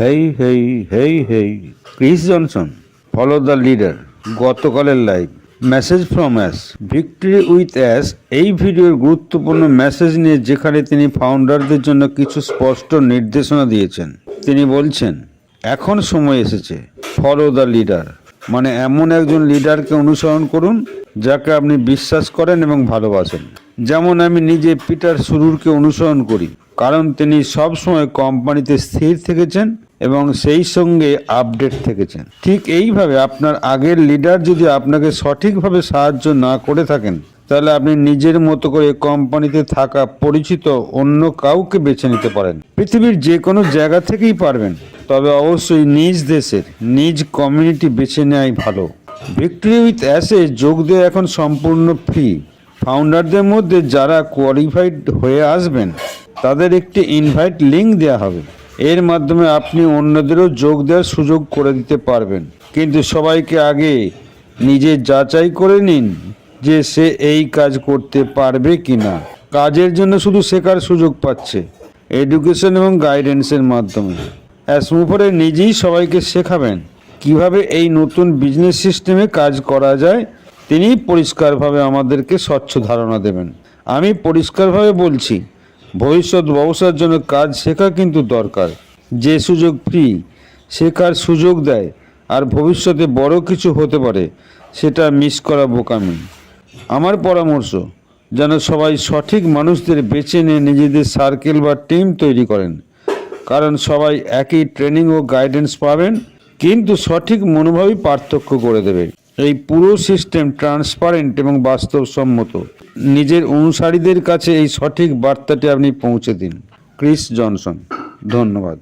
Hey hey hey hey. Chris Johnson follow the leader গতকালের live message from ace victory with ace এই ভিডিওর গুরুত্বপূর্ণ message নিয়ে যেখানে তিনি ফাউন্ডারদের জন্য কিছু স্পষ্ট নির্দেশনা দিয়েছেন। তিনি বলছেন, এখন সময় এসেছে ফলো দ্য লিডার মানে এমন একজন লিডারকে অনুসরণ করুন, যাকে আপনি বিশ্বাস করেন এবং ভালোবাসেন। যেমন আমি নিজে পিটার সুরুরকে অনুসরণ করি, কারণ তিনি সব সময় কোম্পানিতে স্থির থেকেছেন এবং সেই সঙ্গে আপডেট থেকেছেন। ঠিক এইভাবে আপনার আগের লিডার যদি আপনাকে সঠিকভাবে সাহায্য না করে থাকেন, তাহলে আপনি নিজের মতো করে কোম্পানিতে থাকা পরিচিত অন্য কাউকে বেছে নিতে পারেন। পৃথিবীর যে কোনো জায়গা থেকেই পারবেন, তবে অবশ্যই নিজ দেশের, নিজ কমিউনিটি বেছে নেওয়াই ভালো। ভিক্টরি উইথ অ্যাসে যোগ দেওয়া এখন সম্পূর্ণ ফ্রি। ফাউন্ডারদের মধ্যে যারা কোয়ালিফাইড হয়ে আসবেন, তাদের একটি ইনভাইট লিঙ্ক দেওয়া হবে। এর মাধ্যমে আপনি অন্যদেরও যোগ দেওয়ার সুযোগ করে দিতে পারবেন। কিন্তু সবাইকে আগে নিজে যাচাই করে নিন যে সে এই কাজ করতে পারবে কি না কাজের জন্য শুধু শেখার সুযোগ পাচ্ছে। এডুকেশন এবং গাইডেন্সের মাধ্যমে। অ্যাসমুফারে নিজেই সবাইকে শেখাবেন কীভাবে এই নতুন বিজনেস সিস্টেমে কাজ করা যায় তিনি পরিষ্কারভাবে আমাদেরকে স্বচ্ছ ধারণা দেবেন। আমি পরিষ্কারভাবে বলছি, ভবিষ্যৎ ব্যবসার জন্য কাজ শেখা কিন্তু দরকার। যে সুযোগ ফ্রি শেখার সুযোগ দেয়, আর ভবিষ্যতে বড় কিছু হতে পারে, সেটা মিস করা বোকামি। আমার পরামর্শ, যেন সবাই সঠিক মানুষদের বেছে নিয়ে নিজেদের সার্কেল বা টিম তৈরি করেন। কারণ সবাই একই ট্রেনিং ও গাইডেন্স পাবেন, কিন্তু সঠিক মনোভাবই পার্থক্য করে দেবে। এই পুরো সিস্টেম ট্রান্সপারেন্ট এবং বাস্তবসম্মত। নিজের অনুসারীদের কাছে এই সঠিক বার্তাটি আপনি পৌঁছে দিন। ক্রিস জনসন, ধন্যবাদ।